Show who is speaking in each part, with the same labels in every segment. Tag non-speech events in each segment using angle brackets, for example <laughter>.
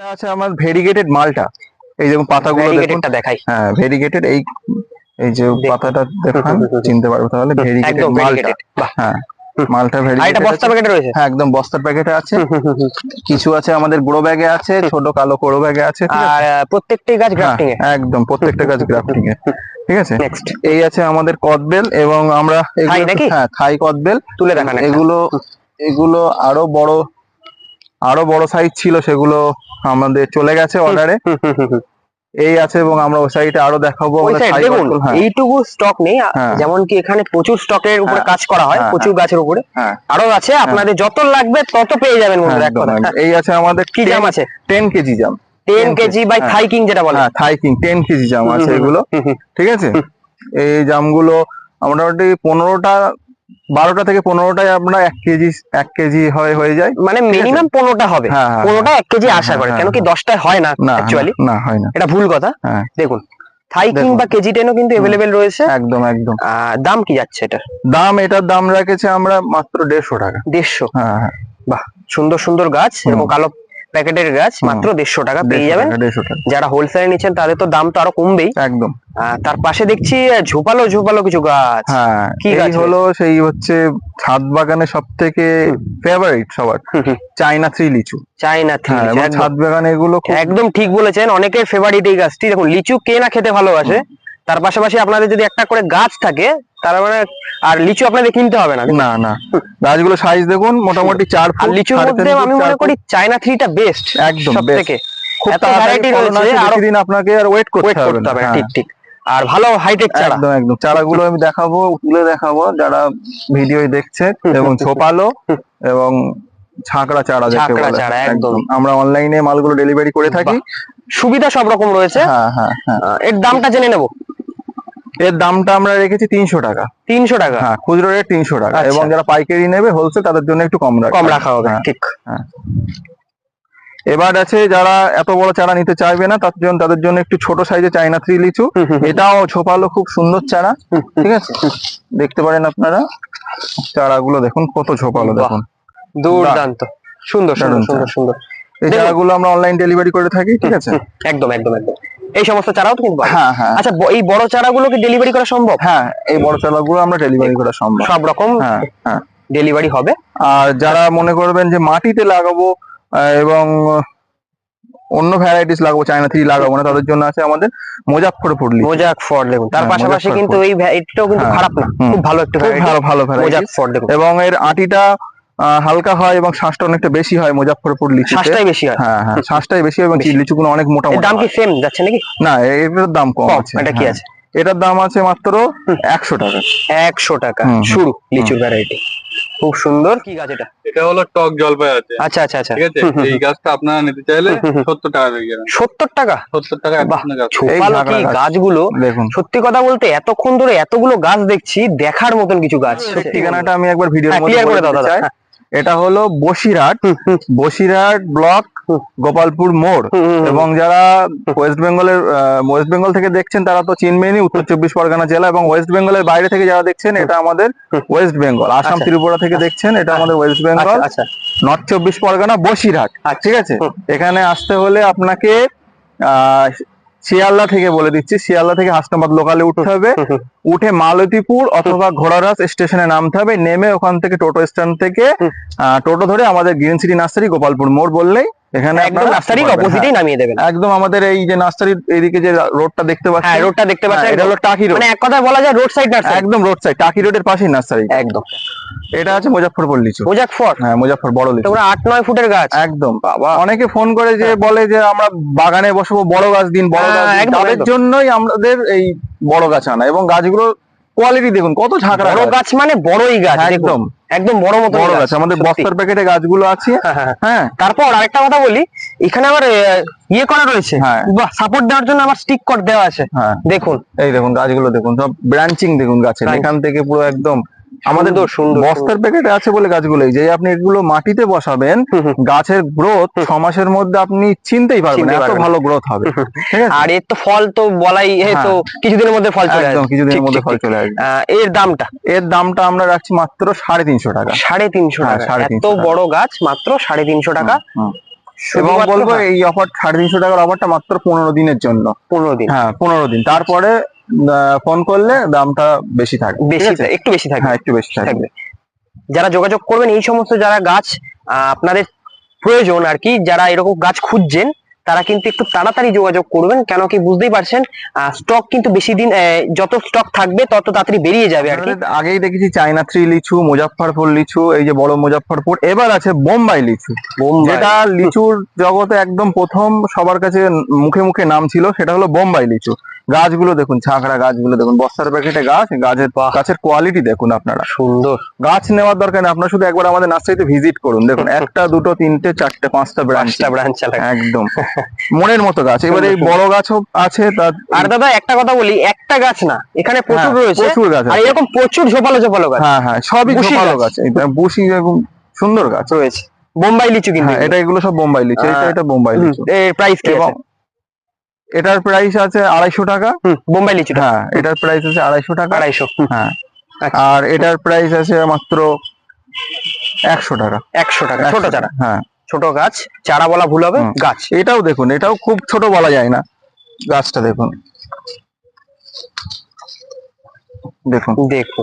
Speaker 1: এটা আছে আমার ভেরিগেটেড মালটা। এই যেমন পাতাগুলো দেখুন।
Speaker 2: দেখাই।
Speaker 1: হ্যাঁ ভেরিগেটেড এই এই যে পাতাটা দেখান চিনতে পারবে তাহলে। ভেরিগেটেড মালটা। হ্যাঁ মালটা
Speaker 2: আর এটা বস্তা প্যাকেটে রয়েছে?
Speaker 1: হ্যাঁ একদম বস্তার প্যাকেটে আছে। কিছু আছে আমাদের গ্রো ব্যাগে আছে ছোট কালো কোড়ো ব্যাগে আছে?
Speaker 2: আর প্রত্যেকটি গাছ
Speaker 1: হ্যাঁ,
Speaker 2: গ্রাফটিং এ
Speaker 1: একদম প্রত্যেকটা গাছ গ্রাফটিং এ ঠিক আছে?
Speaker 2: নেক্সট
Speaker 1: এই আছে আমাদের কদবেল এবং আমরা এগুলো- হ্যাঁ থাই কদবেল।
Speaker 2: তুলে দেখান
Speaker 1: এগুলো এগুলো আরও বড় আরও বড় সাইজ ছিল সেগুলো আমাদের চলে গেছে অর্ডারে এই আছে এবং আমরা ওই সাইডে আরও দেখাবো
Speaker 2: দেখুন
Speaker 1: হ্যাঁ।
Speaker 2: এইটুকু স্টক নেই
Speaker 1: হ্যাঁ।
Speaker 2: যেমন কি এখানে প্রচুর স্টকের উপরে
Speaker 1: হ্যাঁ,
Speaker 2: কাজ করা হয় প্রচুর গাছের উপরে। আরও আছে আপনাদের যত লাগবে তত পেয়ে যাবেন।
Speaker 1: এই আছে আমাদের
Speaker 2: কি জাম আছে?
Speaker 1: টেন কেজি জাম।
Speaker 2: টেন কেজি বাই থাইকিং যেটা বলে।
Speaker 1: হ্যাঁ থাই টেন কেজি জাম আছে এগুলো। ঠিক আছে? এই জামগুলো মোটামুটি পনেরোটা বারোটা থেকে পনেরোটায় আমরা এক কেজি এক কেজি হয় হয়ে যায়।
Speaker 2: মানে মিনিমাম পনেরোটা হবে।
Speaker 1: হ্যাঁ, হ্যাঁ,
Speaker 2: পনেরোটা এক কেজি
Speaker 1: হ্যাঁ,
Speaker 2: আশা করে কেন কি দশটায় হয় না
Speaker 1: না
Speaker 2: অ্যাকচুয়ালি
Speaker 1: না হয় না।
Speaker 2: এটা ভুল কথা। দেখুন থাই কিং
Speaker 1: দেখুন।
Speaker 2: বা কেজি টেনও কিন্তু এভেলেবেল রয়েছে।
Speaker 1: একদম একদম।
Speaker 2: দাম কি যাচ্ছে এটা
Speaker 1: দাম এটার দাম রেখেছে আমরা মাত্র দেড়শো টাকা।
Speaker 2: দেড়শো।
Speaker 1: হ্যাঁ
Speaker 2: বাহ সুন্দর সুন্দর গাছ। এরকম কালো প্যাকেটের গাছ মাত্র দেড়শো টাকা পেয়ে যাবেন। যারা হোলসেলে নিচ্ছেন তাদের তো দাম তো আরও কমবেই।
Speaker 1: একদম।
Speaker 2: তার পাশে দেখছি ঝোপালো ঝোপালো কিছু গাছ।
Speaker 1: হ্যাঁ
Speaker 2: কি গাছ
Speaker 1: হলো সেই হচ্ছে ছাদ বাগানে সব থেকে ফেভারিট সবার। চাইনা থ্রি লিচু।
Speaker 2: চাইনা থ্রি
Speaker 1: হ্যাঁ ছাদ বাগানে এগুলো
Speaker 2: একদম ঠিক বলেছেন অনেকের ফেভারিট এই গাছটি। দেখুন লিচু কে না খেতে ভালোবাসে তার পাশাপাশি আপনাদের যদি একটা করে গাছ থাকে তার মানে আর লিচু আপনাদের কিনতে হবে না?
Speaker 1: না না। গাছগুলো সাইজ দেখুন মোটামুটি চার ফুট
Speaker 2: লিচুর মধ্যে আমি মনে করি চায়না থ্রিটা বেস্ট
Speaker 1: একদম
Speaker 2: থেকে।
Speaker 1: খুব
Speaker 2: ভ্যারাইটি রয়েছে
Speaker 1: আসে, আরও দিন আপনাকে আর ওয়েট করতে হবে
Speaker 2: করতে
Speaker 1: না।
Speaker 2: হবে না
Speaker 1: হ্যাঁ।
Speaker 2: ঠিক ঠিক। আর ভালো হাইটেক চারা।
Speaker 1: একদম একদম। চারাগুলো আমি দেখাবো তুলে দেখাবো যারা ভিডিও দেখছে এবং ছোপালো এবং ছাকড়া চারা যাকে বলে।
Speaker 2: চারা, একদম।
Speaker 1: আমরা অনলাইনে মালগুলো ডেলিভারি করে থাকি।
Speaker 2: সুবিধা সব রকম রয়েছে।
Speaker 1: হ্যাঁ হ্যাঁ হ্যাঁ।
Speaker 2: এর দামটা জেনে নেব।
Speaker 1: এর দামটা আমরা রেখেছি তিনশো টাকা।
Speaker 2: তিনশো টাকা?
Speaker 1: হ্যাঁ খুচরো রেট তিনশো টাকা।
Speaker 2: আচ্ছা।
Speaker 1: এবং যারা পাইকারি নেবে হোলসেল তাদের জন্য একটু কম রাখা
Speaker 2: কম রাখা হবে
Speaker 1: হ্যাঁ।
Speaker 2: ঠিক।
Speaker 1: এবার আছে যারা এত বড় চারা নিতে চাইবে না তার জন্য তাদের জন্য একটু ছোট সাইজে চাইনা থ্রি লিচু। এটাও ছোপালো খুব সুন্দর চারা ঠিক আছে? দেখতে পারেন আপনারা। চারাগুলো দেখুন কত
Speaker 2: ছোপালো
Speaker 1: দেখুন।
Speaker 2: দুর্দান্ত। সুন্দর সুন্দর সুন্দর সুন্দর।
Speaker 1: এই। চারাগুলো আমরা অনলাইন ডেলিভারি করে থাকি ঠিক আছে?
Speaker 2: একদম একদম একদম। এই সমস্ত চারাও তো কিন্তু
Speaker 1: হ্যাঁ হ্যাঁ।
Speaker 2: আচ্ছা এই বড় চারাগুলো কি ডেলিভারি করা সম্ভব?
Speaker 1: হ্যাঁ এই বড় চারাগুলো আমরা ডেলিভারি করা সম্ভব।
Speaker 2: সব রকম
Speaker 1: হ্যাঁ হ্যাঁ।
Speaker 2: ডেলিভারি হবে।
Speaker 1: আর যারা মনে করবেন যে মাটিতে লাগাবো এবং অন্য ভ্যারাইটিস লাগাবো চায়না থ্রি লাগাবো না তাদের জন্য আছে আমাদের মুজাফরপুর লিচু
Speaker 2: মোজাক ফর দেখুন তার
Speaker 1: হ্যাঁ,
Speaker 2: পাশাপাশি কিন্তু এই ভ্যারাইটিটাও কিন্তু
Speaker 1: হ্যাঁ,
Speaker 2: খারাপ না খুব ভালো একটা
Speaker 1: ভালো ভালো
Speaker 2: মোজাক
Speaker 1: ভ্যারাইটি
Speaker 2: ফর দেখুন
Speaker 1: এবং এর আটিটা হালকা হয় এবং শ্বাসটা অনেকটা বেশি হয় মুজাফরপুর লিচু
Speaker 2: শ্বাসটাই বেশি হয়?
Speaker 1: হ্যাঁ হ্যাঁ শ্বাসটাই বেশি হয় এবং। লিচুগুলো অনেক মোটা মোটা
Speaker 2: দাম কি। সেম যাচ্ছে নাকি?
Speaker 1: না এটার দাম কম আছে
Speaker 2: এটা কি
Speaker 1: হ্যাঁ।
Speaker 2: আছে?
Speaker 1: এটার দাম আছে মাত্র একশো টাকা।
Speaker 2: একশো টাকা। শুরু লিচুর ভ্যারাইটি খুব সুন্দর। কি গাছ এটা?
Speaker 3: এটা হলো টক জলপাই আছে।
Speaker 2: আচ্ছা আচ্ছা আচ্ছা।
Speaker 3: ঠিক আছে? এই গাছটা আপনারা নিতে চাইলে
Speaker 2: হুম, হুম।
Speaker 3: সত্তর টাকা পেয়ে যাবেন
Speaker 2: সত্তর টাকা?
Speaker 3: সত্তর টাকা এক
Speaker 2: বাহ,
Speaker 3: গাছ
Speaker 2: ছোপালো কি গাছগুলো
Speaker 1: দেখুন।
Speaker 2: সত্যি কথা বলতে এতক্ষণ ধরে এতগুলো গাছ দেখছি দেখার মতন কিছু গাছ।
Speaker 1: ঠিকানাটা আমি একবার ভিডিওর
Speaker 2: হ্যাঁ,
Speaker 1: মধ্যে
Speaker 2: clear করে
Speaker 1: বলে
Speaker 2: দাও
Speaker 1: দিতে
Speaker 2: দাদা,
Speaker 1: চাই। এটা হলো বসিরহাট। বসিরহাট ব্লক গোপালপুর মোড়। এবং যারা ওয়েস্ট বেঙ্গলের ওয়েস্ট বেঙ্গল থেকে দেখছেন তারা তো চিনবেনই উত্তর চব্বিশ পরগনা জেলা এবং ওয়েস্ট বেঙ্গলের বাইরে থেকে যারা দেখছেন এটা আমাদের ওয়েস্ট বেঙ্গল। আসাম
Speaker 2: আচ্ছা।
Speaker 1: ত্রিপুরা থেকে দেখছেন এটা আমাদের ওয়েস্ট বেঙ্গল।
Speaker 2: আচ্ছা আচ্ছা।
Speaker 1: নর্থ চব্বিশ পরগনা বসিরহাট।
Speaker 2: আচ্ছা।
Speaker 1: ঠিক আছে? এখানে আসতে হলে আপনাকে আহ শিয়ালদা থেকে বলে দিচ্ছি। শিয়ালদা থেকে হাসনাবাদ লোকালে উঠতে হবে। উঠে মালতীপুর অথবা ঘোড়ারাস স্টেশনে নামতে হবে নেমে ওখান থেকে টোটো স্ট্যান্ড থেকে টোটো ধরে আমাদের গ্রিন সিটি নার্সারি গোপালপুর মোড় বললেই এখানে
Speaker 2: একদম। অপোজিটেই নামিয়ে দেবেন।
Speaker 1: হ্যাঁ, একদম আমাদের এই যে নার্সারির এইদিকে যে রোডটা দেখতে
Speaker 2: হ্যাঁ রোডটা দেখতে
Speaker 1: হ্যাঁ,
Speaker 2: পাচ্ছেন
Speaker 1: এটা হলো টাকি রোড।
Speaker 2: মানে এক কথায় বলা যায় রোড সাইড নার্সারি।
Speaker 1: একদম রোড সাইড টাকি রোডের পাশেই নার্সারি।
Speaker 2: একদম।
Speaker 1: এটা আছে মুজাফরপুর লিচু
Speaker 2: মোজাক
Speaker 1: হ্যাঁ মুজাফর বড় লিচু।
Speaker 2: তোমরা ফুটের গাছ।
Speaker 1: একদম
Speaker 2: বাবা।
Speaker 1: অনেকে ফোন করে যে। বলে যে আমরা বাগানে বসবো বড় গাছ দিন বড় গাছ তাদের জন্যই আমাদের এই বড় গাছ আনা এবং গাছগুলো কোয়ালিটি দেখুন কত ঝাঁকড়া
Speaker 2: বড়
Speaker 1: গাছ।
Speaker 2: মানে বড়ই গাছ
Speaker 1: হ্যাঁ, একদম।
Speaker 2: একদম বড় মতো
Speaker 1: বড় গাছ আমাদের বস্তার প্যাকেটে গাছগুলো আছে। হ্যাঁ
Speaker 2: তারপর আরেকটা কথা বলি এখানে আবার ইয়ে করা রয়েছে
Speaker 1: হ্যাঁ।
Speaker 2: সাপোর্ট দেওয়ার জন্য আবার স্টিক কর দেওয়া আছে
Speaker 1: হ্যাঁ।
Speaker 2: দেখুন।
Speaker 1: এই দেখুন গাছগুলো দেখুন সব ব্রাঞ্চিং দেখুন গাছের এখান থেকে পুরো একদম আমাদের
Speaker 2: তো সুন্দর,
Speaker 1: বস্তার প্যাকেটে আছে বলে গাছগুলো। যে আপনি এগুলো মাটিতে বসাবেন। গাছের গ্রোথ ছ মাসের মধ্যে আপনি চিনতেই পারবেন এত ভালো গ্রোথ হবে। ঠিক আছে?
Speaker 2: আর এর তো ফল তো বলাই এ তো কিছুদিনের মধ্যে ফল চলে
Speaker 1: হ্যাঁ।
Speaker 2: আসবে।
Speaker 1: কিছুদিনের মধ্যে ফল চলে আসবে।
Speaker 2: এর দামটা?
Speaker 1: এর দামটা আমরা রাখছি মাত্র সাড়ে তিনশো টাকা।
Speaker 2: সাড়ে তিনশো
Speaker 1: হ্যাঁ,
Speaker 2: টাকা। এত বড় গাছ মাত্র সাড়ে তিনশো টাকা।
Speaker 1: এবং বলব এই অফার সাড়ে তিনশো টাকার অফারটা মাত্র পনেরো দিনের জন্য।
Speaker 2: পনেরো দিন।
Speaker 1: হ্যাঁ পনেরো দিন। তারপরে ফোন করলে দামটা বেশি থাকবে
Speaker 2: বেশি একটু বেশি থাকবে।
Speaker 1: হ্যাঁ একটু বেশি থাকবে।
Speaker 2: যারা যোগাযোগ করবেন এই সমস্ত যারা গাছ আপনাদের প্রয়োজন আর কি যারা এরকম গাছ খুঁজছেন তারা কিন্তু একটু তাড়াতাড়ি যোগাযোগ করবেন কেন কি বুঝতেই পারছেন? স্টক কিন্তু বেশি দিন যত স্টক থাকবে তত তাড়াতাড়ি বেরিয়ে যাবে আর কি।
Speaker 1: আগেই দেখেছি চায়না থ্রি লিচু মুজাফফরপুর লিচু এই যে বড় মুজাফফরপুর এবার আছে বোম্বাই লিচু। যেটা লিচুর জগতে একদম প্রথম সবার কাছে মুখে মুখে নাম ছিল সেটা হলো বোম্বাই লিচু। গাছগুলো দেখুন ছাকড়া গাছগুলো দেখুন বস্তার প্যাকেটে গাছ গাছের গাছের কোয়ালিটি দেখুন আপনারা।
Speaker 2: সুন্দর।
Speaker 1: গাছ নেওয়ার দরকার নেই আপনারা শুধু একবার আমাদের নার্সারিতে ভিজিট করুন। দেখুন <laughs> একটা দুটো তিনটে চারটে পাঁচটা ব্রাঞ্চ
Speaker 2: ব্রাঞ্চ
Speaker 1: একদম। <laughs> মনের মতো গাছ। এবার এই বড় গাছও আছে তার
Speaker 2: আর দাদা একটা কথা বলি একটা গাছ না এখানে প্রচুর
Speaker 1: হ্যাঁ,
Speaker 2: রয়েছে
Speaker 1: প্রচুর গাছ
Speaker 2: আর এরকম প্রচুর ঝোপালো ঝোপালো গাছ।
Speaker 1: হ্যাঁ হ্যাঁ সবই ঝোপালো
Speaker 2: গাছ।
Speaker 1: বুশি এরকম সুন্দর গাছ।
Speaker 2: রয়েছে। বোম্বাই লিচু কিন্তু
Speaker 1: হ্যাঁ এটা এগুলো সব বোম্বাই লিচু এটা এটা বোম্বাই লিচু।
Speaker 2: এর প্রাইস কি আছে?
Speaker 1: এটার প্রাইস আছে আড়াইশো টাকা।
Speaker 2: বোম্বাই লিচু
Speaker 1: হ্যাঁ এটার প্রাইস আছে আড়াইশো টাকা।
Speaker 2: আড়াইশো
Speaker 1: হ্যাঁ
Speaker 2: আচ্ছা।
Speaker 1: আর এটার প্রাইস আছে মাত্র একশো টাকা।
Speaker 2: একশো টাকা ছোট চারা।
Speaker 1: হ্যাঁ।
Speaker 2: ছোট গাছ চারা বলা ভুল হবে গাছ।
Speaker 1: এটাও দেখুন এটাও খুব ছোট বলা যায় না। গাছটা দেখুন। দেখুন।
Speaker 2: দেখো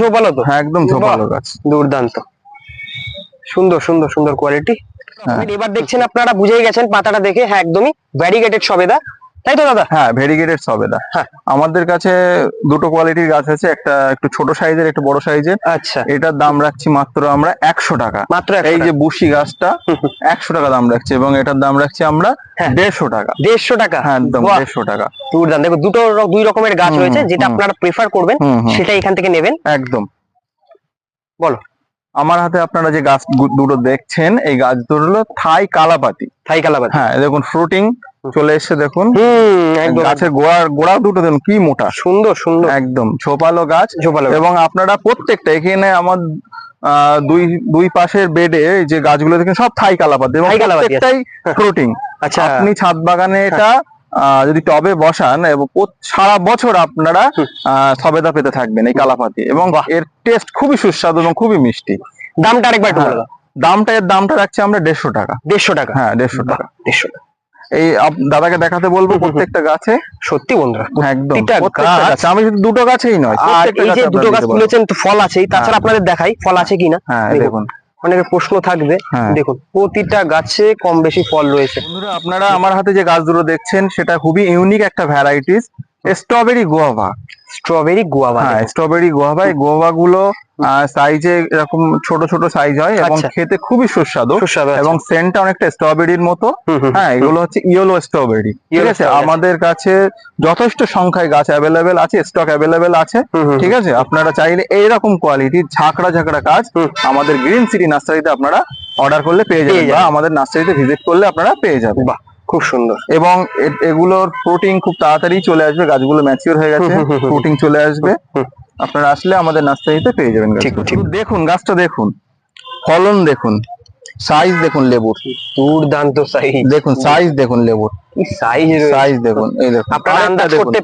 Speaker 2: ঝোপালো তো।
Speaker 1: হ্যাঁ একদম ঝোপালো গাছ।
Speaker 2: দুর্দান্ত। সুন্দর সুন্দর সুন্দর কোয়ালিটি। এবার দেখছেন আপনারা বুঝেই গেছেন পাতাটা দেখে হ্যাঁ একদমই ভ্যারিগেটেড সবেদা। তাই তো দাদা?
Speaker 1: হ্যাঁ ভেরিগেটেড সবেদা।
Speaker 2: হ্যাঁ।
Speaker 1: আমাদের কাছে দুটো কোয়ালিটির গাছ আছে একটা একটু ছোট সাইজের একটু বড় সাইজের।
Speaker 2: আচ্ছা।
Speaker 1: এটার দাম রাখছি মাত্র আমরা একশো টাকা।
Speaker 2: মাত্র
Speaker 1: এই যে বুশি গাছটা একশো টাকা দাম রাখছি এবং এটার দাম রাখছি আমরা
Speaker 2: হ্যাঁ।
Speaker 1: দেড়শো টাকা।
Speaker 2: দেড়শো টাকা?
Speaker 1: হ্যাঁ একদম
Speaker 2: বাহ,
Speaker 1: দেড়শো টাকা।
Speaker 2: দেখো দুটো দুই রকমের গাছ রয়েছে যেটা আপনারা প্রেফার করবেন সেটা এখান থেকে নেবেন।
Speaker 1: একদম।
Speaker 2: বলো।
Speaker 1: আমার হাতে আপনারা যে গাছ দুটো দেখছেন এই গাছ দুটো হলো থাই কালাপাতি।
Speaker 2: থাই কালাপাতি।
Speaker 1: হ্যাঁ দেখুন ফ্রুটিং চলে এসছে দেখুন। গাছের গোড়ার গোড়া দুটো দেখুন কি মোটা।
Speaker 2: সুন্দর সুন্দর।
Speaker 1: একদম ছোপালো গাছ।
Speaker 2: ঝোপালো
Speaker 1: এবং আপনারা প্রত্যেকটা এখানে আমার আহ, দুই দুই পাশের বেডে যে গাছগুলো দেখেন সব থাই কালাপাতি। এবং। প্রত্যেকটাই ফ্রুটিং।
Speaker 2: আচ্ছা।
Speaker 1: আপনি ছাদ বাগানে এটা যদি টবে বসান এবং সারা বছর আপনারা সবেদা পেতে থাকবেন এই কালাপাতি। এবং এর টেস্ট খুবই সুস্বাদু এবং খুবই মিষ্টি।
Speaker 2: দামটা আরেকবার
Speaker 1: হ্যাঁ। দামটা এর দামটা রাখছি আমরা দেড়শো টাকা।
Speaker 2: দেড়শো টাকা?
Speaker 1: হ্যাঁ দেড়শো টাকা।
Speaker 2: দেড়শো টাকা।
Speaker 1: এই দাদাকে দেখাতে বলব। প্রত্যেকটা গাছে।
Speaker 2: সত্যি বন্ধুরা
Speaker 1: একদম
Speaker 2: গাছে।
Speaker 1: আমি শুধু দুটো গাছেই নয়
Speaker 2: আর এই যে দুটো গাছ তুলেছেন ফল আছেই তাছাড়া
Speaker 1: হ্যাঁ।
Speaker 2: আপনাদের দেখাই ফল আছে কিনা।
Speaker 1: হ্যাঁ
Speaker 2: দেখুন। অনেকের প্রশ্ন থাকবে।
Speaker 1: হ্যাঁ।
Speaker 2: দেখুন প্রতিটা গাছে কম বেশি ফল রয়েছে।
Speaker 1: বন্ধুরা আপনারা আমার হাতে যে গাছ দুটো দেখছেন সেটা খুবই ইউনিক একটা varieties strawberry guava
Speaker 2: strawberry guava
Speaker 1: হ্যাঁ স্ট্রবেরি গোয়াভা এই গোয়াভা গুলো সাইজে এরকম ছোট ছোট সাইজ হয় এবং
Speaker 2: আচ্ছা।
Speaker 1: খেতে খুবই সুস্বাদু
Speaker 2: সুস্বাদু আছে।
Speaker 1: এবং সেন্টটা অনেকটা স্ট্রবেরির মতো। হ্যাঁ এগুলো হচ্ছে ইয়েলো স্ট্রবেরি ঠিক আছে? আমাদের কাছে যথেষ্ট সংখ্যায় গাছ অ্যাভেলেবেল আছে স্টক অ্যাভেলেবেল আছে। ঠিক আছে? আপনারা চাইলে এইরকম কোয়ালিটি ঝাঁকড়া ঝাঁকড়া গাছ। আমাদের গ্রিন সিটি নার্সারিতে আপনারা অর্ডার করলে পেয়ে যাবেন বা। আমাদের নার্সারিতে ভিজিট করলে আপনারা পেয়ে যাবেন।
Speaker 2: বাহ। খুব সুন্দর
Speaker 1: এবং এগুলোর প্রোটিন খুব তাড়াতাড়ি চলে আসবে গাছগুলো ম্যাচিওর হয়ে গেছে। প্রোটিন চলে আসবে। আপনারা আসলে আমাদের নার্সারিতে পেয়ে যাবেন
Speaker 2: ঠিক, ঠিক।
Speaker 1: দেখুন গাছটা দেখুন ফলন দেখুন সাইজ দেখুন লেবুর
Speaker 2: দুর্দান্ত সাইজ
Speaker 1: দেখুন সাইজ দেখুন লেবুর
Speaker 2: সাইজ
Speaker 1: সাইজ দেখুন এই দেখুন।
Speaker 2: আপনারা আন্দাজ করতে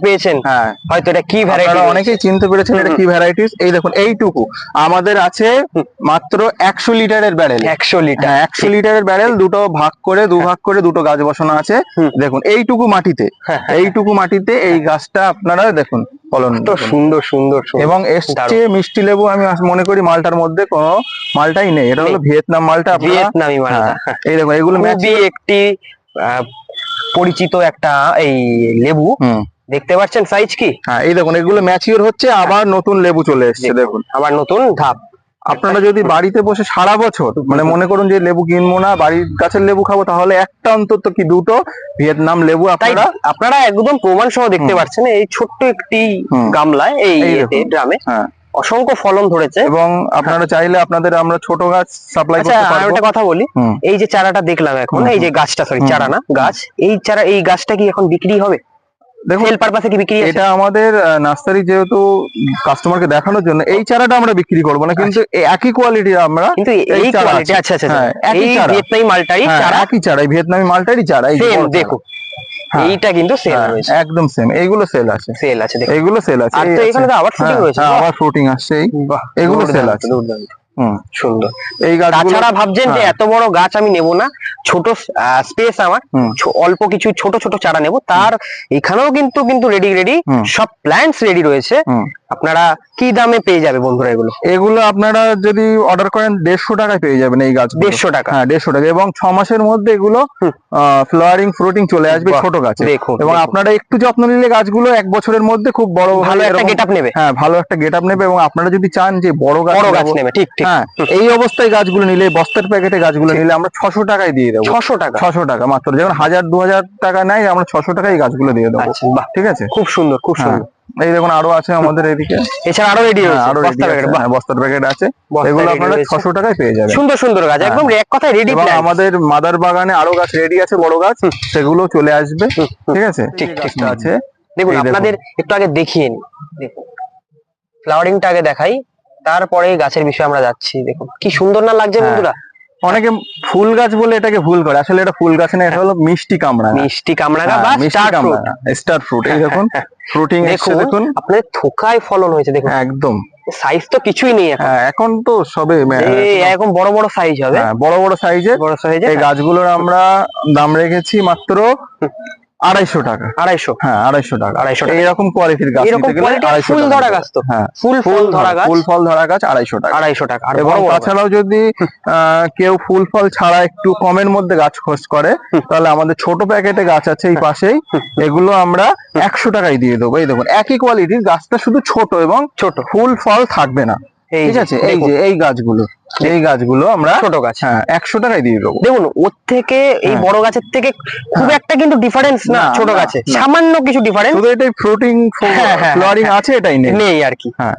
Speaker 1: হ্যাঁ।
Speaker 2: হয়তো এটা কি ভ্যারাইটি
Speaker 1: অনেকেই চিনতে পেরেছেন এটা কি ভ্যারাইটিস এই দেখুন এইটুকু। আমাদের আছে মাত্র একশো লিটারের ব্যারেল
Speaker 2: একশো লিটার।
Speaker 1: হ্যাঁ একশো লিটারের ব্যারেল দুটো ভাগ করে দু ভাগ করে দুটো গাছ বসানো আছে। দেখুন এইটুকু মাটিতে।
Speaker 2: হ্যাঁ,
Speaker 1: এইটুকু মাটিতে এই গাছটা আপনারা দেখুন ফলন
Speaker 2: তো সুন্দর সুন্দর।
Speaker 1: এবং এসছে মিষ্টি লেবু আমি মনে করি মালটার মধ্যে কোনো মালটাই নেই। এটা হলো ভিয়েতনাম মালটা
Speaker 2: ভিয়েতনামি মালটা।
Speaker 1: হ্যাঁ, এই দেখুন এগুলো
Speaker 2: একটি পরিচিত একটা এই লেবু। দেখতে পাচ্ছেন সাইজ কি?
Speaker 1: হ্যাঁ এই দেখুন এগুলো ম্যাচিওর হচ্ছে আবার নতুন লেবু চলে এসছে দেখুন
Speaker 2: আবার নতুন ধাপ।
Speaker 1: আপনারা যদি বাড়িতে বসে সারা বছর মানে মনে করুন যে লেবু কিনবো না বাড়ির গাছের লেবু খাব তাহলে একটা অন্তত কি দুটো ভিয়েতনাম লেবু আপনারা
Speaker 2: আপনারা একদম প্রমাণ সহ দেখতে। পাচ্ছেন এই ছোট্ট একটি গামলায় এই
Speaker 1: এই
Speaker 2: ড্রামে
Speaker 1: হ্যাঁ।
Speaker 2: অসংখ্য ফলন ধরেছে।
Speaker 1: এবং আপনারা চাইলে আপনাদের আমরা ছোট গাছ সাপ্লাই
Speaker 2: আচ্ছা
Speaker 1: করতে পারব।
Speaker 2: একটা কথা বলি। এই যে চারাটা দেখলাম এখন এই যে গাছটা সরি চারা না গাছ। এই চারা এই গাছটা কি এখন বিক্রি হবে?
Speaker 1: দেখুন
Speaker 2: সেল পারপাসে কি বিক্রি
Speaker 1: এটা আমাদের নার্সারি যেহেতু কাস্টমারকে দেখানোর জন্য এই চারাটা আমরা বিক্রি করব না কিন্তু এই একই কোয়ালিটির আমরা
Speaker 2: কিন্তু
Speaker 1: এই
Speaker 2: কোয়ালিটি আচ্ছা আচ্ছা
Speaker 1: হ্যাঁ,
Speaker 2: আচ্ছা।
Speaker 1: একই চারা।
Speaker 2: ভিয়েতনামি মালটারই
Speaker 1: হ্যাঁ,
Speaker 2: চারা।
Speaker 1: একই চারা এই ভিয়েতনামি মালটারই চারা।
Speaker 2: দেখো
Speaker 1: হ্যাঁ,
Speaker 2: এইটা কিন্তু সেল
Speaker 1: হ্যাঁ,
Speaker 2: রয়েছে।
Speaker 1: একদম সেম এইগুলো সেল আছে।
Speaker 2: সেল আছে দেখো
Speaker 1: এইগুলো সেল আছে
Speaker 2: আর তো এখানে তো আবার শুটিং
Speaker 1: হয়েছে
Speaker 2: রয়েছে
Speaker 1: হ্যাঁ, আবার শুটিং আসছে এই এগুলো সেল আছে। হুম।
Speaker 2: সুন্দর।
Speaker 1: এই গাছগুলো
Speaker 2: তাছাড়া ভাবছেন যে
Speaker 1: হ্যাঁ।
Speaker 2: এত বড় গাছ আমি নেব না ছোট স্পেস আমার অল্প কিছু ছোট ছোট চারা নেব। তার এখানেও কিন্তু কিন্তু রেডি রেডি সব প্ল্যান্টস রেডি রয়েছে। আপনারা কি দামে পেয়ে যাবে বন্ধুরা এগুলো?
Speaker 1: এগুলো আপনারা যদি অর্ডার করেন দেড়শো টাকায় পেয়ে যাবেন এই গাছ
Speaker 2: দেড়শো টাকা।
Speaker 1: হ্যাঁ দেড়শো টাকা। এবং ছ মাসের মধ্যে এগুলো। ফ্লাওয়ারিং ফ্রুটিং চলে আসবে ছোট গাছে।
Speaker 2: দেখুন
Speaker 1: এবং আপনারা একটু যত্ন নিলে গাছগুলো এক বছরের মধ্যে খুব বড়
Speaker 2: ভালো একটা গেট আপ নেবে।
Speaker 1: হ্যাঁ ভালো একটা গেট আপ নেবে। এবং আপনারা যদি চান যে বড় গাছ
Speaker 2: বড় গাছ
Speaker 1: নেবে
Speaker 2: ঠিক ঠিক।
Speaker 1: হ্যাঁ এই অবস্থায় গাছগুলো নিলে বস্তার প্যাকেটে গাছগুলো নিলে আমরা ছশো টাকায় দিয়ে দেবো।
Speaker 2: ছশো টাকা।
Speaker 1: ছশো টাকা মাত্র। যেমন হাজার দু হাজার টাকা নেয় আমরা ছশো টাকায় গাছগুলো দিয়ে দেবো।
Speaker 2: আচ্ছা
Speaker 1: ঠিক আছে?
Speaker 2: খুব সুন্দর খুব
Speaker 1: হ্যাঁ।
Speaker 2: সুন্দর।
Speaker 1: এই দেখুন আরও আছে আমাদের এদিকে।
Speaker 2: এছাড়া আরও রেডি
Speaker 1: হ্যাঁ,
Speaker 2: রয়েছে
Speaker 1: আরও
Speaker 2: বস্তা
Speaker 1: ready
Speaker 2: প্যাকেট
Speaker 1: আছে, হ্যাঁ, বস্তার প্যাকেট আছে। এগুলো আপনারা
Speaker 2: রয়েছে।
Speaker 1: ছশো টাকায় পেয়ে যাবেন।
Speaker 2: সুন্দর সুন্দর গাছ
Speaker 1: হ্যাঁ।
Speaker 2: একদম এক কথায় রেডি
Speaker 1: এবং আমাদের মাদার বাগানে আরও গাছ রেডি আছে বড় গাছ সেগুলো চলে আসবে ঠিক আছে?
Speaker 2: ঠিক, ঠিক।
Speaker 1: আছে।
Speaker 2: দেখুন আপনাদের একটু আগে দেখিয়ে নি দেখুন ফ্লাওয়ারিংটা আগে দেখাই তারপরে গাছের বিষয়ে আমরা যাচ্ছি। দেখুন কি সুন্দর না লাগছে
Speaker 1: হ্যাঁ।
Speaker 2: বন্ধুরা?
Speaker 1: অনেকে ফুল গাছ বলে এটাকে ভুল করে। আসলে এটা ফুল গাছ না এটা হলো মিষ্টি কামরাঙা
Speaker 2: মিষ্টি কামরাঙা
Speaker 1: না
Speaker 2: বা স্টার ফ্রুট।
Speaker 1: স্টার ফ্রুট এই দেখুন ফ্রুটিং এসে
Speaker 2: দেখুন।
Speaker 1: আপনার
Speaker 2: আপনাদের থোকায় ফলন হয়েছে দেখুন।
Speaker 1: একদম।
Speaker 2: সাইজ তো কিছুই নেই এখন।
Speaker 1: হ্যাঁ এখন তো সবে
Speaker 2: এই এরকম বড় বড় সাইজ হবে।
Speaker 1: হ্যাঁ, বড় বড় সাইজে
Speaker 2: বড় সাইজে
Speaker 1: এই গাছগুলোর আমরা দাম রেখেছি মাত্র আড়াইশো টাকা।
Speaker 2: আড়াইশো?
Speaker 1: হ্যাঁ আড়াইশো টাকা।
Speaker 2: 250 টাকা।
Speaker 1: এইরকম কোয়ালিটির গাছ
Speaker 2: এরকম
Speaker 1: নিতে গেলে
Speaker 2: quality আর
Speaker 1: 250
Speaker 2: ফুল ধরা গাছ তো।
Speaker 1: হ্যাঁ
Speaker 2: ফুল ফল ধরা গাছ।
Speaker 1: ফুল ফল ধরা গাছ আড়াইশো টাকা।
Speaker 2: আড়াইশো টাকা
Speaker 1: এবং। তাছাড়াও যদি <laughs> আহ, কেউ ফুল ফল ছাড়া একটু কমের মধ্যে গাছ খোঁজ করে তাহলে আমাদের ছোট প্যাকেটে গাছ আছে এই পাশেই। <laughs> এগুলো আমরা একশো টাকায় দিয়ে দেবো। এই দেখুন একই কোয়ালিটির গাছটা শুধু ছোট এবং
Speaker 2: ছোট।
Speaker 1: ফুল ফল থাকবে না। ঠিক আছে এই যে এই গাছগুলো এই গাছগুলো আমরা
Speaker 2: ছোট গাছ।
Speaker 1: হ্যাঁ একশো টাকায় দিয়ে দেবো।
Speaker 2: দেখুন ওর থেকে এই
Speaker 1: হ্যাঁ।
Speaker 2: বড় গাছের থেকে খুব একটা কিন্তু ডিফারেন্স না ছোট গাছে। সামান্য কিছু ডিফারেন্স
Speaker 1: শুধু এটাই ফ্রুটিং
Speaker 2: হ্যাঁ, হ্যাঁ,
Speaker 1: ফ্লোয়ারিং আছে এটাই নেই।
Speaker 2: নেই আর কি।
Speaker 1: হ্যাঁ।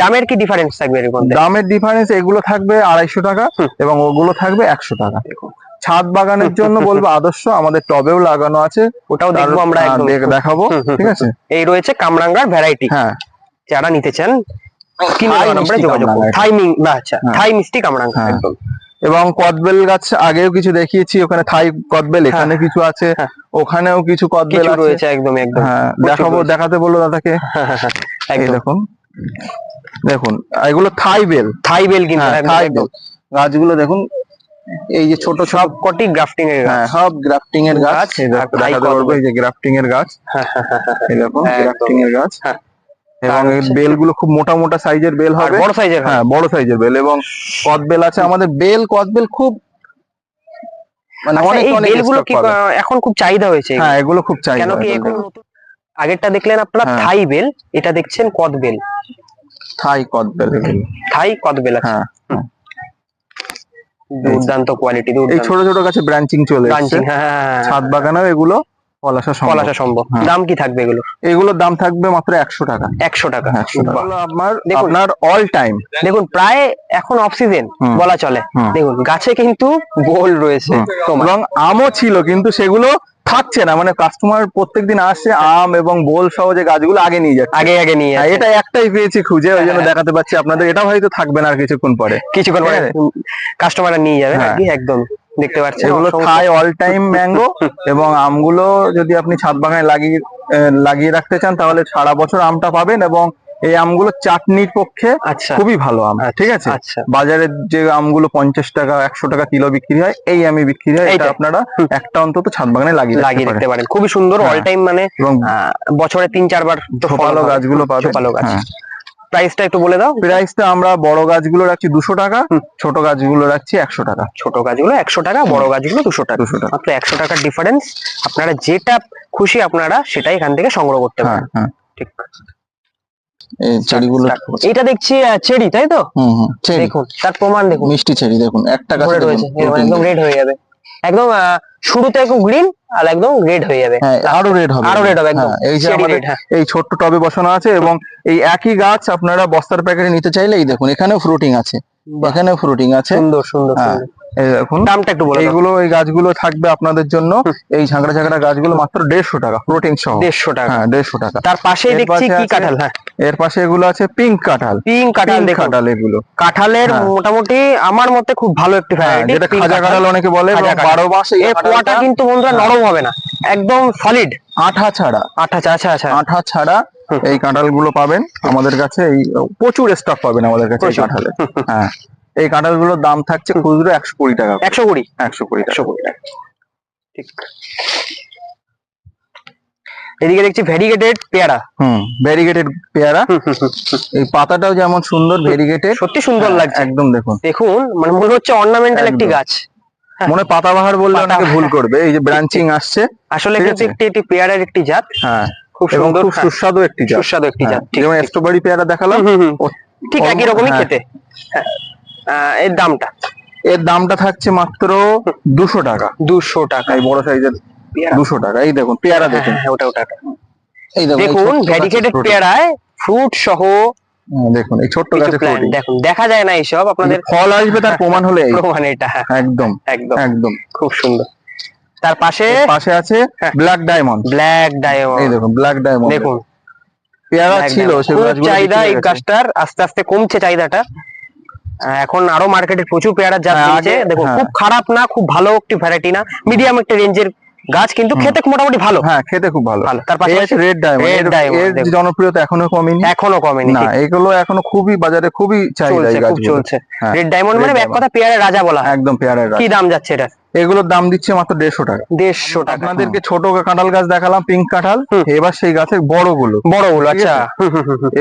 Speaker 2: দামের কি ডিফারেন্স থাকবে এর মধ্যে?
Speaker 1: দামের ডিফারেন্স এগুলো থাকবে আড়াইশো টাকা এবং ওগুলো থাকবে একশো টাকা। ছাদ বাগানের জন্য বলব <laughs> আদর্শ আমাদের টবেও লাগানো আছে।
Speaker 2: ওটাও দেখব আমরা
Speaker 1: হ্যাঁ, দেখাবো। ঠিক আছে?
Speaker 2: এই রয়েছে কামরাঙ্গার ভ্যারাইটি
Speaker 1: হ্যাঁ।
Speaker 2: যারা নিতে চান স্ক্রিনে নম্বরে যোগাযোগ করুন
Speaker 1: কামরাঙা।
Speaker 2: না আচ্ছা
Speaker 1: হ্যাঁ।
Speaker 2: থাই মিষ্টি কামরাঙ্গা
Speaker 1: হ্যাঁ।
Speaker 2: একদম
Speaker 1: এবং কদবেল গাছ আগেও কিছু দেখিয়েছি ওখানে থাই কদবেল এখানে কিছু আছে
Speaker 2: হ্যাঁ।
Speaker 1: ওখানেও কিছু কদবেল
Speaker 2: রয়েছে একদম একদম।
Speaker 1: হ্যাঁ দেখাবো দেখাতে বলল দাদাকে। <laughs>
Speaker 2: একদম।
Speaker 1: দেখুন। দেখুন এগুলো থাই বেল
Speaker 2: থাই বেল কিন্তু
Speaker 1: হ্যাঁ থাই বেল গাছগুলো দেখুন এই যে ছোট
Speaker 2: সব কটি গ্রাফটিং এর গাছ।
Speaker 1: হ্যাঁ সব গ্রাফটিং এর গাছ দেখাতে পারব এই যে গ্রাফটিং এর গাছ। এই দেখুন গ্রাফটিং এর গাছ।
Speaker 2: হ্যাঁ।
Speaker 1: এবং
Speaker 2: হচ্ছে-
Speaker 1: বেলগুলো খুব মোটা মোটা সাইজের বেল
Speaker 2: আর
Speaker 1: হবে।
Speaker 2: বড় সাইজের
Speaker 1: হ্যাঁ বড় সাইজের বেল এবং কদবেল আছে। আমাদের বেল কদবেল খুব মানে অনেক
Speaker 2: এই
Speaker 1: অনেক
Speaker 2: বেলগুলো কি এখন খুব চাহিদা হয়েছে।
Speaker 1: হ্যাঁ এগুলো খুব চাই
Speaker 2: কেন কি এখন নতুন? আগেরটা দেখলেন আপনারা
Speaker 1: হ্যাঁ।
Speaker 2: থাই বেল এটা দেখছেন কদ বেল।
Speaker 1: থাই কদবেল এগুলো
Speaker 2: থাই কদ বেল আছে।
Speaker 1: হ্যাঁ।
Speaker 2: দুর্দান্ত কোয়ালিটি
Speaker 1: এই ছোট ছোট গাছে ব্রাঞ্চিং চলে
Speaker 2: ব্রাঞ্চিং হ্যাঁ হ্যাঁ, হ্যাঁ,
Speaker 1: ছাদ বাগানেও এগুলো পলাশা সম্ভব। হ্যাঁ।
Speaker 2: দাম কি থাকবে এগুলো
Speaker 1: এগুলোর দাম থাকবে মাত্র একশো টাকা।
Speaker 2: একশো টাকা।
Speaker 1: এগুলো আপনার। আপনার অল টাইম
Speaker 2: দেখুন প্রায় এখন অফ সিজন বলা চলে। দেখুন গাছে কিন্তু গোল রয়েছে।
Speaker 1: এবং আমও ছিল কিন্তু সেগুলো থাকছে না। মানে কাস্টমার প্রত্যেকদিন আসছে আম এবং বোল সহ যে গাছগুলো আগে নিয়ে যাচ্ছে।
Speaker 2: আগে আগে নিয়ে
Speaker 1: হ্যাঁ, এটা একটাই পেয়েছি খুঁজে ওই জন্য
Speaker 2: হ্যাঁ।
Speaker 1: দেখাতে পাচ্ছি আপনাদের। এটা হয়তো থাকবে না আর কিছুক্ষণ পরে।
Speaker 2: কিছুক্ষণ পরে
Speaker 1: ঠিক
Speaker 2: কাস্টমাররা নিয়ে যাবে
Speaker 1: হ্যাঁ।
Speaker 2: একদম। দেখতে পাচ্ছেন
Speaker 1: এগুলো থাই অল টাইম ম্যাঙ্গো এবং আমগুলো যদি আপনি ছাদ বাগানে লাগিয়ে লাগিয়ে রাখতে চান তাহলে সারা বছর আমটা পাবেন এবং এই আমগুলো চাটনির পক্ষে
Speaker 2: আচ্ছা।
Speaker 1: খুবই ভালো আম ঠিক আছে?
Speaker 2: আচ্ছা।
Speaker 1: বাজারের যে আমগুলো পঞ্চাশ টাকা একশো টাকা কিলো বিক্রি হয় এই আমি বিক্রি হয় এটা আপনারা একটা অন্তত ছাদ বাগানে লাগিয়ে
Speaker 2: লাগিয়ে
Speaker 1: রাখতে পারেন।
Speaker 2: খুবই সুন্দর
Speaker 1: হ্যাঁ।
Speaker 2: অল টাইম মানে বছরে তিন চারবার ফল
Speaker 1: গাছগুলো পাবে
Speaker 2: ভালো গাছ।
Speaker 1: হ্যাঁ।
Speaker 2: প্রাইসটা একটু বলে দাও।
Speaker 1: প্রাইসটা আমরা বড় গাছগুলো রাখছি দুশো টাকা ছোট গাছগুলো রাখছি একশো টাকা।
Speaker 2: ছোট গাছগুলো একশো টাকা বড় গাছগুলো দুশো টাকা।
Speaker 1: দুশো টাকা।
Speaker 2: মাত্র একশো টাকার ডিফারেন্স আপনারা যেটা খুশি আপনারা সেটাই এখান থেকে সংগ্রহ করতে
Speaker 1: হ্যাঁ
Speaker 2: পারেন
Speaker 1: হ্যাঁ।
Speaker 2: ঠিক।
Speaker 1: এই চেরিগুলো
Speaker 2: এটা দেখছি চেরি তাই তো? দেখুন তার প্রমাণ দেখুন।
Speaker 1: মিষ্টি চেরি দেখুন একটা গাছে
Speaker 2: রয়েছে একদম রেড হয়ে যাবে। একদম আহ, শুরুতে একদম গ্রিন আর একদম রেড হয়ে যাবে।
Speaker 1: হ্যাঁ আরও রেড হবে।
Speaker 2: আরও রেড হবে একদম
Speaker 1: হ্যাঁ, এই যে আমাদের
Speaker 2: হ্যাঁ।
Speaker 1: এই ছোট্ট টবে বসানো আছে এবং এই একই গাছ আপনারা বস্তার প্যাকেটে নিতে চাইলে এই দেখুন এখানেও ফ্রুটিং আছে। এখানেও ফ্রুটিং আছে।
Speaker 2: সুন্দর সুন্দর।
Speaker 1: দেখুন
Speaker 2: দামটা একটু বলে
Speaker 1: এইগুলো এই গাছগুলো থাকবে আপনাদের জন্য। এই ঝাঁকড়া ঝাঁকড়া গাছগুলো মাত্র দেড়শো টাকা প্রোটিন সহ।
Speaker 2: দেড়শো টাকা।
Speaker 1: হ্যাঁ দেড়শো টাকা।
Speaker 2: তার পাশেই দেখছি
Speaker 1: পাশে
Speaker 2: কি কাঁঠাল হ্যাঁ।
Speaker 1: এর পাশে এগুলো আছে পিঙ্ক কাঁঠাল।
Speaker 2: পিঙ্ক কাঁঠাল
Speaker 1: কাঁঠাল এগুলো।
Speaker 2: কাঁঠালের
Speaker 1: হ্যাঁ।
Speaker 2: মোটামুটি আমার মতে খুব ভালো একটি
Speaker 1: হ্যাঁ,
Speaker 2: ভ্যারাইটি
Speaker 1: যেটা খাজা কাঁঠাল অনেকে বলে এবং
Speaker 2: খাজা কাঁঠাল।
Speaker 1: বারো মাস এই
Speaker 2: পোয়াটা কিন্তু বন্ধুরা। নরম হবে না একদম সলিড
Speaker 1: আঠা ছাড়া।
Speaker 2: আচ্ছা আচ্ছা আচ্ছা।
Speaker 1: আঠা ছাড়া এই কাঁঠালগুলো পাবেন আমাদের কাছে এই প্রচুর স্টক পাবেন আমাদের কাছে এই। কাঁঠালের <laughs> হ্যাঁ। এই কাঁঠালগুলোর দাম থাকছে খুচরো একশো কুড়ি টাকা
Speaker 2: একশো কুড়ি?
Speaker 1: একশো কুড়ি
Speaker 2: একশো কুড়ি টাকা। ঠিক। এদিকে দেখছি ভেরিগেটেড পেয়ারা।
Speaker 1: হুম ভেরিগেটেড পেয়ারা। এই পাতাটাও যেমন সুন্দর ভেরিগেটেড
Speaker 2: সত্যি সুন্দর লাগছে।
Speaker 1: একদম দেখুন।
Speaker 2: দেখুন মানে মনে হচ্ছে অর্নামেন্টাল একটি গাছ। হ্যাঁ।
Speaker 1: মনে হয় পাতাবাহার বললে অনেকে ভুল করবে। এই যে ব্রাঞ্চিং আসছে।
Speaker 2: আসলে একটি একটি পেয়ারার একটি জাত।
Speaker 1: হ্যাঁ।
Speaker 2: খুব সুন্দর
Speaker 1: খুব
Speaker 2: হ্যাঁ,
Speaker 1: সুস্বাদু একটি জাত।
Speaker 2: সুস্বাদু একটি
Speaker 1: হ্যাঁ,
Speaker 2: জাত। ঠিক
Speaker 1: যেমন। স্ট্রবেরি পেয়ারা দেখালাম।
Speaker 2: ঠিক একই রকমই
Speaker 1: হ্যাঁ।
Speaker 2: খেতে। হ্যাঁ। এর দামটা?
Speaker 1: এর দামটা থাকছে মাত্র দুশো টাকা।
Speaker 2: দুশো টাকা।
Speaker 1: এই বড় সাইজের দুশো টাকা। এই দেখুন পেয়ারা
Speaker 2: হ্যাঁ,
Speaker 1: দেখুন।
Speaker 2: হ্যাঁ, ওটা ওটা।
Speaker 1: এই দেখুন fruit।
Speaker 2: পেয়ারায় ফ্রুট সহ
Speaker 1: দেখুন এই ছোট্ট গাছের
Speaker 2: দেখুন দেখা যায় না এইসব আপনাদের
Speaker 1: ফল আসবে তার প্রমাণ হলে এই।
Speaker 2: প্রমাণ এটা।
Speaker 1: একদম
Speaker 2: একদম।
Speaker 1: একদম।
Speaker 2: খুব সুন্দর। তার পাশে
Speaker 1: পাশে আছে। ব্ল্যাক ডায়মন্ড
Speaker 2: ব্ল্যাক ডায়মন্ড এই
Speaker 1: দেখুন ব্ল্যাক ডায়মন্ড
Speaker 2: দেখুন।
Speaker 1: পেয়ারা ছিল
Speaker 2: diamond।
Speaker 1: সে
Speaker 2: খুব
Speaker 1: গাছগুলো
Speaker 2: চাহিদা এই গাছটার আস্তে আস্তে কমছে চাহিদাটা। এখন আরও মার্কেটে প্রচুর পেয়ারা জাত আছে
Speaker 1: দেখো
Speaker 2: দেখুন
Speaker 1: হ্যাঁ।
Speaker 2: খুব খারাপ না খুব ভালো একটি ভ্যারাইটি না। মিডিয়াম একটা রেঞ্জের গাছ কিন্তু খেতে মোটামুটি ভালো।
Speaker 1: হ্যাঁ খেতে খুব ভালো।
Speaker 2: ভালো। তার পাশাপাশি
Speaker 1: রেড ডায়মন্ড এর। জনপ্রিয়তা এখনও কমেনি।
Speaker 2: এখনও কমেনি।
Speaker 1: না এগুলো এখনও খুবই বাজারে খুবই চাহিদা
Speaker 2: চলছে
Speaker 1: এই গাছগুলো
Speaker 2: চলছে।
Speaker 1: হ্যাঁ,
Speaker 2: রেড ডায়মন্ড
Speaker 1: red
Speaker 2: মানে এক কথা পেয়ারের রাজা বলা হয়।
Speaker 1: একদম পেয়ারের রাজা।
Speaker 2: কি দাম যাচ্ছে এটা?
Speaker 1: এগুলোর দাম দিচ্ছে মাত্র দেড়শো টাকা।
Speaker 2: দেড়শো টাকা।
Speaker 1: আপনাদেরকে ছোট কাঁঠাল গাছ দেখালাম পিঙ্ক কাঁঠাল। এবার সেই গাছের বড়গুলো বড়গুলো
Speaker 2: আচ্ছা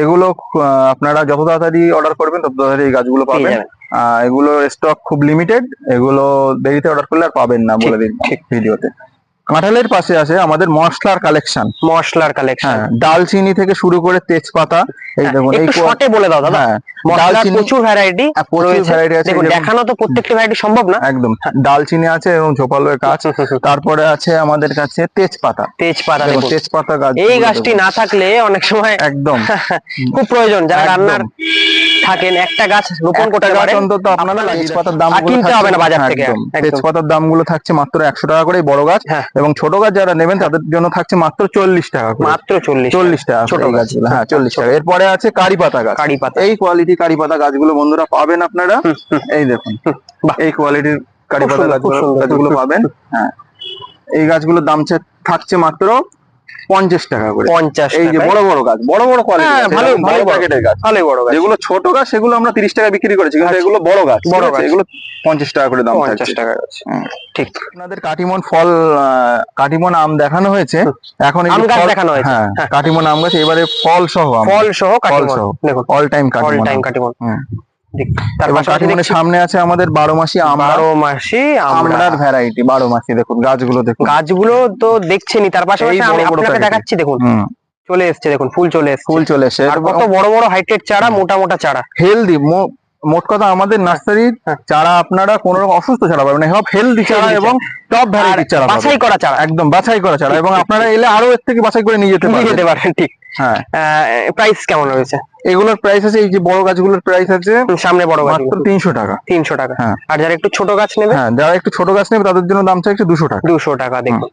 Speaker 1: এগুলো আপনারা যত তাড়াতাড়ি অর্ডার করবেন তত তাড়াতাড়ি এই গাছগুলো পাবেন। এগুলো স্টক খুব লিমিটেড এগুলো দেরিতে অর্ডার করলে আর পাবেন না বলে দিন
Speaker 2: ঠিক।
Speaker 1: ভিডিওতে কাঁঠালের পাশে আছে আমাদের মশলার কালেকশন
Speaker 2: মশলার কালেকশন
Speaker 1: হ্যাঁ ডালচিনি থেকে শুরু করে তেজপাতা এই দেখুন এই
Speaker 2: শর্টে বলে দাও দাদা।
Speaker 1: হ্যাঁ
Speaker 2: প্রচুর ভ্যারাইটি
Speaker 1: হ্যাঁ, প্রচুর ভ্যারাইটি আছে
Speaker 2: দেখুন তো প্রত্যেকটি ভ্যারাইটি সম্ভব না।
Speaker 1: একদম ডালচিনি আছে এবং ঝোপালো গাছ। তারপরে আছে আমাদের কাছে তেজপাতা।
Speaker 2: তেজপাতা
Speaker 1: তেজপাতা গাছ
Speaker 2: এই গাছটি না থাকলে অনেক সময়
Speaker 1: একদম। <laughs>
Speaker 2: খুব প্রয়োজন। যারা রান্নার থাকেন একটা গাছ রোপণ করতে পারেন।
Speaker 1: অন্তত আপনারা তেজপাতার দাম
Speaker 2: কিনতে হবে না বাজার থেকে।
Speaker 1: তেজপাতার দামগুলো থাকছে মাত্র একশো টাকা করে বড় গাছ
Speaker 2: হ্যাঁ।
Speaker 1: এবং ছোট গাছ যারা নেবেন তাদের জন্য থাকছে মাত্র চল্লিশ টাকা করে।
Speaker 2: মাত্র চল্লিশ
Speaker 1: চল্লিশ টাকা
Speaker 2: ছোট গাছ।
Speaker 1: হ্যাঁ চল্লিশ টাকা। এরপরে আছে কারি পাতা গাছ।
Speaker 2: কারি পাতা।
Speaker 1: এই কোয়ালিটি কারি পাতা গাছগুলো বন্ধুরা পাবেন আপনারা। এই দেখুন। এই কোয়ালিটির কারি পাতা গাছগুলো পাবেন। হ্যাঁ। এই গাছগুলোর দাম থাকছে মাত্র পঞ্চাশ টাকা করে।
Speaker 2: পঞ্চাশ
Speaker 1: এই যে বড় বড় গাছ বড় বড় কোয়ালিটি
Speaker 2: হ্যাঁ, ভালো ভালো
Speaker 1: প্যাকেটের গাছ।
Speaker 2: ভালোই বড় গাছ।
Speaker 1: যেগুলো ছোট গাছ সেগুলো আমরা তিরিশ টাকা বিক্রি করেছি। কিন্তু এগুলো বড় গাছ
Speaker 2: বড় গাছ।
Speaker 1: এগুলো পঞ্চাশ টাকা করে দাম
Speaker 2: পঞ্চাশ টাকা গাছ ঠিক।
Speaker 1: আপনাদের কাটিমন ফল আহ, কাটিমন আম দেখানো হয়েছে। এখন
Speaker 2: আম গাছ দেখানো হয়েছে।
Speaker 1: হ্যাঁ
Speaker 2: হ্যাঁ।
Speaker 1: কাটিমন আম গাছ এবারে ফল সহ
Speaker 2: ফল সহ কাটিমন।
Speaker 1: সহ।
Speaker 2: দেখুন
Speaker 1: all time
Speaker 2: all time. Katimon. তার পাশাপাশি
Speaker 1: কাটিমনের সামনে আছে আমাদের বারো মাসি
Speaker 2: বারো মাসি আমরা
Speaker 1: আমরার ভ্যারাইটি বারো মাসি দেখুন গাছগুলো দেখুন।
Speaker 2: গাছগুলো তো দেখছেনই তার পাশাপাশি আমি আপনাকে দেখাচ্ছি দেখুন। চলে এসছে দেখুন ফুল চলে এসছে।
Speaker 1: ফুল চলে এসে
Speaker 2: আর কত বড় বড় হাইটের চারা মোটা মোটা চারা।
Speaker 1: হেলদি মোট কথা আমাদের নার্সারির
Speaker 2: হ্যাঁ।
Speaker 1: চারা আপনারা কোন রকম অসুস্থ চারা পাবেন না। সব হেলদি চারা এবং টপ ভ্যারাইটির চারা
Speaker 2: বাছাই করা চারা।
Speaker 1: একদম বাছাই করা চারা। এবং আপনারা এলে আরও এর থেকে বাছাই করে
Speaker 2: নিয়ে যেতে
Speaker 1: পারবেন।
Speaker 2: পারেন ঠিক।
Speaker 1: হ্যাঁ।
Speaker 2: প্রাইস কেমন রয়েছে?
Speaker 1: এগুলোর প্রাইস আছে এই যে বড় গাছগুলোর প্রাইস আছে
Speaker 2: সামনে বড় গাছ।
Speaker 1: মাত্র তিনশো টাকা।
Speaker 2: তিনশো টাকা।
Speaker 1: হ্যাঁ।
Speaker 2: আর যারা একটু ছোট গাছ নেবে?
Speaker 1: হ্যাঁ যারা একটু ছোট গাছ নেবে তাদের জন্য দাম চাইছে দুশো টাকা।
Speaker 2: দুশো টাকা দেখুন।